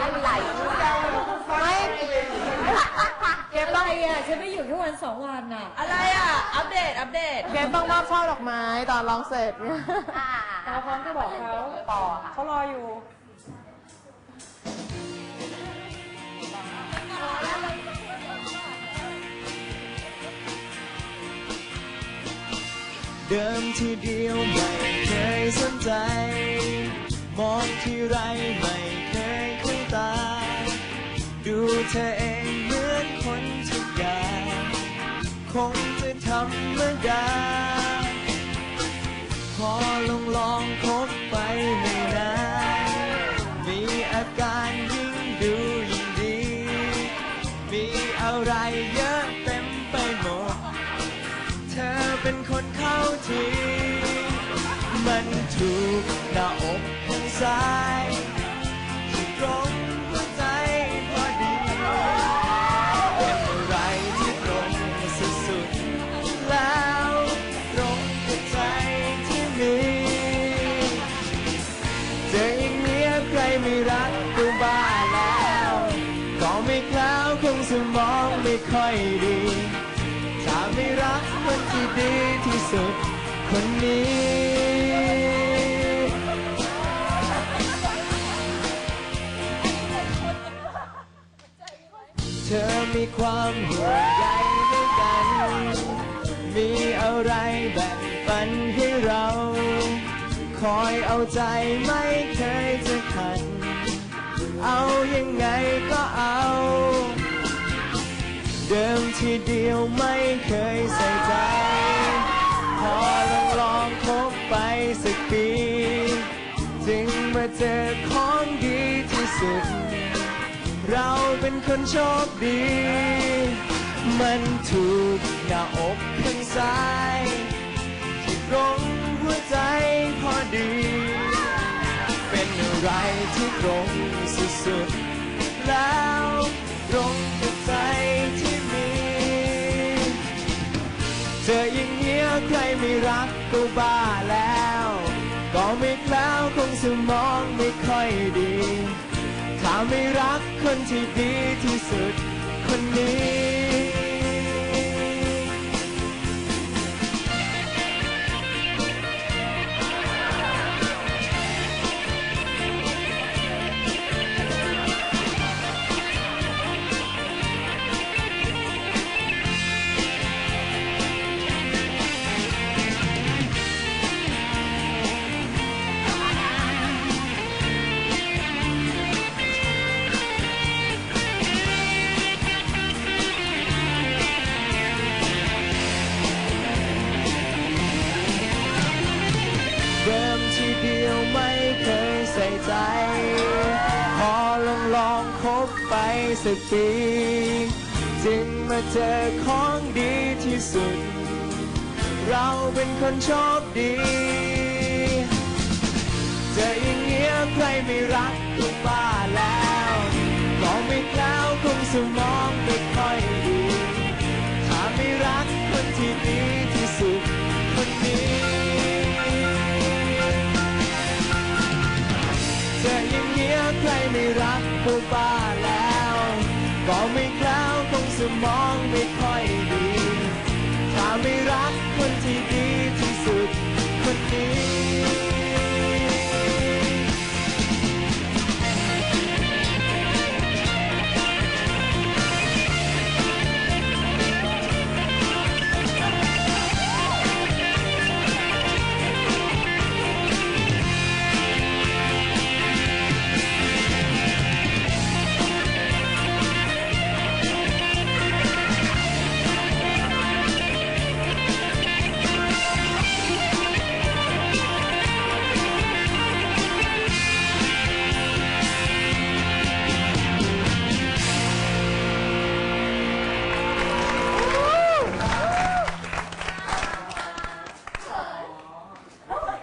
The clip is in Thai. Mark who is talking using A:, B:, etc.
A: อะไรไม่
B: เก็บไรอะฉันไม่อยู่แค่วันสองวันอะ
C: อะไรอะ อัปเดต อัปเดต
D: เกมต้องมอบช่อดอกไม้ตอนร้องเสร็จ
A: อ่า
B: เราพร้อมจะบอกเขา
A: ปอค่ะ
B: เขารออยู่
E: เดิมทีเดียวไม่เคยสนใจ มองที่ไรไม่ เธอเองเหมือนคนทุกอย่างคงจะธรรมดาพอลองลองคบไปไม่นานมีอาการยิ่งดูยิ่งดี มีอะไรเยอะเต็มไปหมด เธอเป็นคนเข้าที มันถูกหน้าอกทางซ้า ไม่ค่อยดีถ้าไม่รักคนที่ดีที่สุดคนนี้ เธอมีความห่วงใยให้กัน มีอะไรแบ่งปันให้เรา คอยเอาใจไม่เคยจะขัด เอายังไงก็เอา เดิมทีเดียวไม่เคยใส่ใจ พอลองลองคบไปสักปี จึงมาเจอของดีที่สุด เราเป็นคนโชคดี มันถูกหน้าอกข้างซ้ายที่ตรงหัวใจพอดี เป็นอะไรที่ตรงสุดๆแล้ว ไม่รักก็บ้าแล้ว ก็ไม่แล้วคงสมองไม่ค่อยดี ถ้าไม่รักคนที่ดีที่สุดคนนี้ เดียวไม่เคยใส่ใจ พอลองลองคบไปสักปี จึงมาเจอของดีที่สุด เราเป็นคนโชคดีเจออย่างเงี้ยใครไม่รักก็บ้า กก็บ้าแล้ว ก็ไม่แคล้วคงสมองไม่ค่อยดี ถ้าไม่รักคนที่ดีที่สุดคนนี้